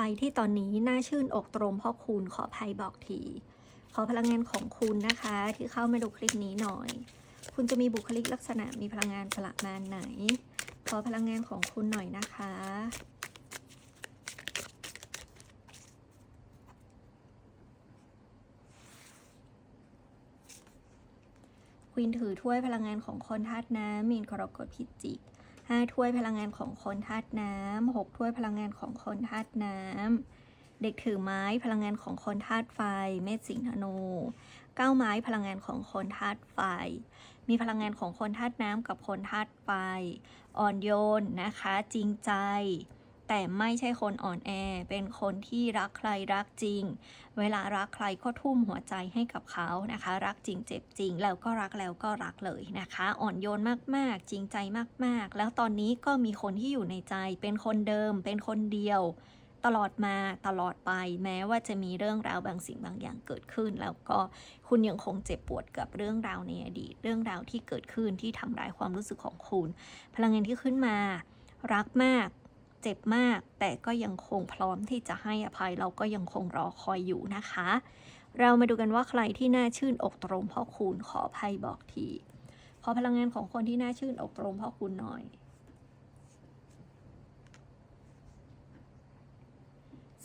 รที่ตอนนี้น่าชื่นอกตรมเพราะคุณขอภัยบอกที ขอพลังงานของคุณนะคะ ที่เข้ามาดูคลิปนี้หน่อย คุณจะมีบุคลิกลักษณะมีพลังงานประมาณไหน ขอพลังงานของคุณหน่อยนะคะควีนถือถ้วยพลังงานของคนธาตุน้ำมีนกรกฎพิจิก ห้าถ้วยพลังงานของคนธาตุน้ำหกถ้วยพลังงานของคนธาตุน้ำเด็กถือไม้พลังงานของคนธาตุไฟ เมษสิงห์ธนูเก้าไม้พลังงานของคนธาตุไฟ มีพลังงานของคนธาตุน้ำกับคนธาตุไฟ อ่อนโยนนะคะ จริงใจ แต่ไม่ใช่คนอ่อนแอ เป็นคนที่รักใครรักจริง เวลารักใครก็ทุ่มหัวใจให้กับเขานะคะ รักจริงเจ็บจริง แล้วก็รักแล้วก็รักเลยนะคะ อ่อนโยนมากๆ จริงใจมากๆ แล้วตอนนี้ก็มีคนที่อยู่ในใจ เป็นคนเดิม เป็นคนเดียว ตลอดมาตลอดไป แม้ว่าจะมีเรื่องราวบางสิ่งบางอย่างเกิดขึ้น แล้วก็คุณยังคงเจ็บปวดกับเรื่องราวในอดีต เรื่องราวที่เกิดขึ้นที่ทำร้ายความรู้สึกของคุณ พลังงานที่ขึ้นมา รักมาก เจ็บมาก แต่ก็ยังคงพร้อมที่จะให้อภัยเราก็ยังคงรอคอยอยู่นะคะ เรามาดูกันว่าใครที่น่าชื่นอกตรมเพราะคุณขออภัยบอกทีขอพลังงานของคนที่น่าชื่นอกตรมเพราะคุณหน่อย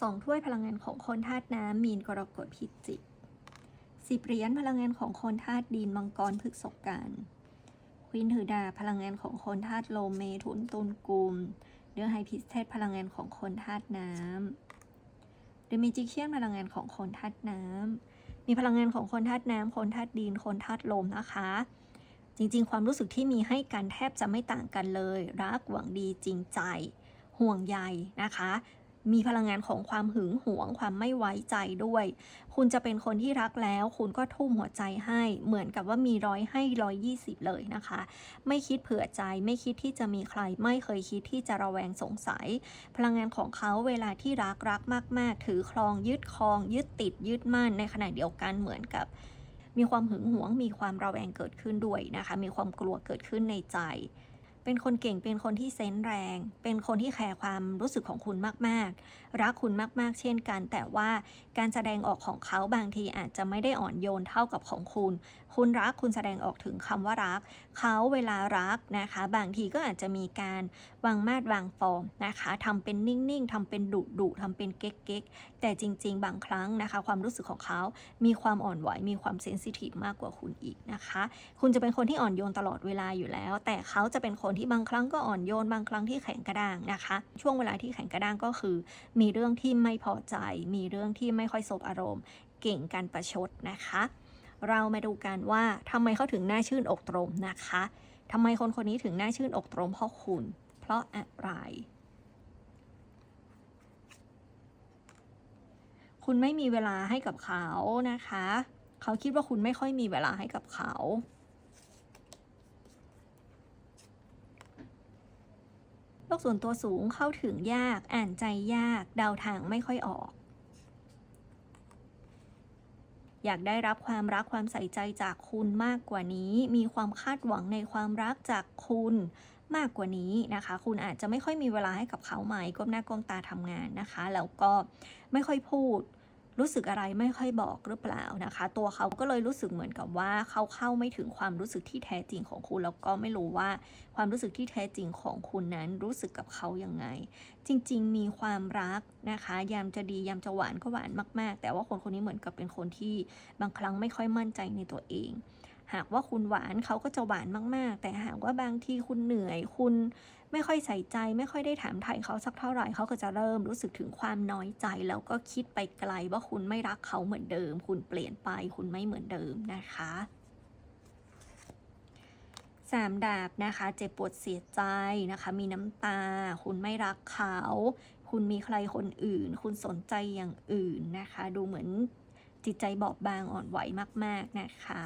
สองถ้วยพลังงานของคนธาตุน้ำมีนกรกฎพิจิกสิบเหรียญพลังงานของคนธาตุดินมังกรพฤกษกันควีนถือดาพลังงานของคนธาตุลมเมถุนตุลกุม เดือไฮพิสเทสพลังงานของคนธาตุน้ำเดมิจิเคียนพลังงานของคนธาตุน้ำมีพลังงานของคนธาตุน้ำคนธาตุดิน คนธาตุลมนะคะ จริงๆ ความรู้สึกที่มีให้กันแทบจะไม่ต่างกันเลย รักหวังดีจริงใจห่วงใยนะคะ มีพลังงานของความหึงหวง ความไม่ไว้ใจด้วย คุณจะเป็นคนที่รักแล้ว คุณก็ทุ่มหัวใจให้ เหมือนกับว่ามีร้อยให้ร้อยยี่สิบเลยนะคะ ไม่คิดเผื่อใจ ไม่คิดที่จะมีใคร ไม่เคยคิดที่จะระแวงสงสัย พลังงานของเขาเวลาที่รักรักมาก ๆ ถือครองยึดครอง ยึดติดยึดมั่นในขณะเดียวกันเหมือนกับมีความหึงหวง มีความระแวงเกิดขึ้นด้วยนะคะ มีความกลัวเกิดขึ้นในใจ เป็นคนเก่งเป็นคนที่เซนส์แรง เป็นคนที่แคร์ความรู้สึกของคุณมากๆ รักคุณมากๆ เช่นกัน แต่ว่าการแสดงออกของเขาบางทีอาจจะไม่ได้อ่อนโยนเท่ากับของคุณ คุณรักคุณแสดงออกถึงคำว่ารัก เขาเวลารักนะคะ บางทีก็อาจจะมีการวางมาดวางฟอร์มนะคะทำเป็นนิ่งๆทำเป็นดุดุทำเป็นเก๊กๆแต่จริง ๆ บางครั้งนะคะ ความรู้สึกของเขามีความอ่อนไหวมีความเซนซิทีฟมากกว่าคุณอีกนะคะ คุณจะเป็นคนที่อ่อนโยนตลอดเวลาอยู่แล้ว แต่เขาจะเป็นคนที่บางครั้งก็อ่อนโยนบางครั้งที่แข็งกระด้างนะคะ ช่วงเวลาที่แข็งกระด้างก็คือ มีเรื่องที่ไม่พอใจ มีเรื่องที่ไม่ค่อยสบอารมณ์ เก่งการประชดนะคะ เรามาดูกันว่าทำไมเขาถึงน่าชื่นอกตรมนะคะทำไมคนคนนี้ถึงน่าชื่นอกตรมเพราะคุณ เพราะอะไรคุณไม่มีเวลาให้กับเขานะคะ เขาคิดว่าคุณไม่ค่อยมีเวลาให้กับเขา โลกส่วนตัวสูงเข้าถึงยาก อ่านใจยาก เดาทางไม่ค่อยออก อยากได้รับความรักความใส่ใจจากคุณมากกว่านี้ มีความคาดหวังในความรักจากคุณมากกว่านี้นะคะ คุณอาจจะไม่ค่อยมีเวลาให้กับเขาไหมก้มหน้าก้มตาทำงานนะคะ แล้วก็ไม่ค่อยพูด รู้สึกอะไรไม่ค่อยบอกหรือเปล่านะคะ ตัวเขาก็เลยรู้สึกเหมือนกับว่าเขาเข้าไม่ถึงความรู้สึกที่แท้จริงของคุณ แล้วก็ไม่รู้ว่าความรู้สึกที่แท้จริงของคุณนั้นรู้สึกกับเขายังไง จริง ๆ มีความรักนะคะยามจะดียามจะหวานก็หวานมาก ๆ แต่ว่าคนคนนี้เหมือนกับเป็นคนที่บางครั้งไม่ค่อยมั่นใจในตัวเอง หากว่าคุณหวานเขาก็จะหวานมาก ๆ แต่หากว่าบางทีคุณเหนื่อย คุณไม่ค่อยใส่ใจ ไม่ค่อยได้ถามไถ่เขาสักเท่าไหร่เขาก็จะเริ่มรู้สึกถึงความน้อยใจ แล้วก็คิดไปไกลว่าคุณไม่รักเขาเหมือนเดิม คุณเปลี่ยนไป คุณไม่เหมือนเดิมนะคะสามดาบนะคะเจ็บปวดเสียใจนะคะ มีน้ำตา คุณไม่รักเขา คุณมีใครคนอื่น คุณสนใจอย่างอื่นนะคะ ดูเหมือนจิตใจบอบบางอ่อนไหวมาก ๆ นะคะ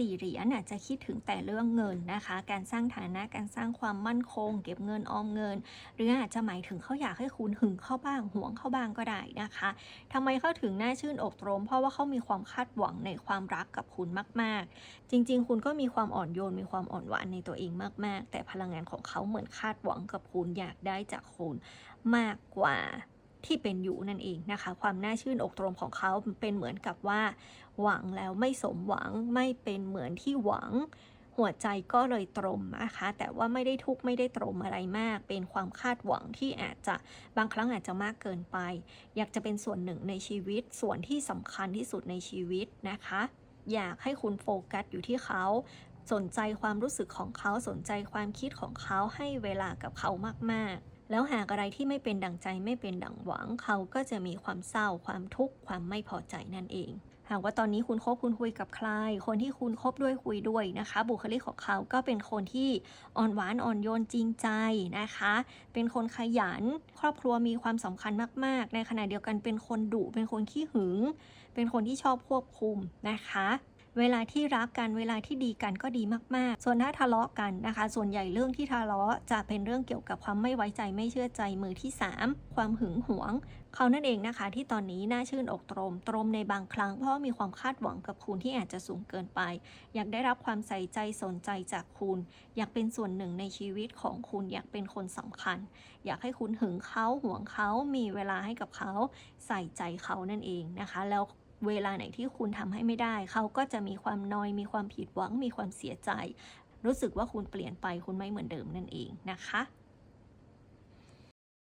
สี่เหรียญอาจจะคิดถึงแต่เรื่องเงินนะคะ การสร้างฐานะการสร้างความมั่นคง เก็บเงินออมเงิน หรืออาจจะหมายถึงเขาอยากให้คุณหึงเข้าบ้างห่วงเข้าบ้างก็ได้นะคะทำไมเขาถึงน่าชื่นอกตรม เพราะว่าเขามีความคาดหวังในความรักกับคุณมาก ๆ จริง ๆ คุณก็มีความอ่อนโยนมีความอ่อนหวานในตัวเองมาก ๆ แต่พลังงานของเขาเหมือนคาดหวังกับคุณอยากได้จากคุณมากกว่า ที่เป็นอยู่นั่นเองนะคะ ความน่าชื่นอกตรมของเขาเป็นเหมือนกับว่า หวังแล้วไม่สมหวังไม่เป็นเหมือนที่หวัง หัวใจก็เลยตรมนะคะ แต่ว่าไม่ได้ทุกข์ไม่ได้ตรมอะไรมาก เป็นความคาดหวังที่อาจจะบางครั้งอาจจะมากเกินไป อยากจะเป็นส่วนหนึ่งในชีวิตส่วนที่สำคัญที่สุดในชีวิตนะคะ อยากให้คุณโฟกัสอยู่ที่เขาสนใจความรู้สึกของเขาสนใจความคิดของเขาให้เวลากับเขามาก ๆ แล้วหากอะไรที่ไม่เป็นดังใจไม่เป็นดังหวัง เขาก็จะมีความเศร้า ความทุกข์ ความไม่พอใจนั่นเอง หากว่าตอนนี้คุณคบคุณคุยกับใคร คนที่คุณคบด้วยคุยด้วยนะคะ บุคลิกของเขาก็เป็นคนที่อ่อนหวานอ่อนโยนจริงใจนะคะ เป็นคนขยัน ครอบครัวมีความสำคัญมาก ๆ ในขณะเดียวกันเป็นคนดุเป็นคนขี้หึง เป็นคนที่ชอบควบคุมนะคะ เวลาที่รักกันเวลาที่ดีกันก็ดีมากๆ ส่วนถ้าทะเลาะกันนะคะ ส่วนใหญ่เรื่องที่ทะเลาะจะเป็นเรื่องเกี่ยวกับความไม่ไว้ใจไม่เชื่อใจมือที่ 3 ความหึงหวง เขานั่นเองนะคะ ที่ตอนนี้น่าชื่นอกตรม ตรมในบางครั้งเพราะมีความคาดหวังกับคุณที่อาจจะสูงเกินไป อยากได้รับความใส่ใจสนใจจากคุณ อยากเป็นส่วนหนึ่งในชีวิตของคุณอยากเป็นคนสำคัญ อยากให้คุณหึงเขาห่วงเขามีเวลาให้กับเขาใส่ใจเขานั่นเองนะคะ แล้ว เวลาไหนที่คุณทำให้ไม่ได้ เขาก็จะมีความนอย มีความผิดหวัง มีความเสียใจ รู้สึกว่าคุณเปลี่ยนไปคุณไม่เหมือนเดิมนั่นเองนะคะ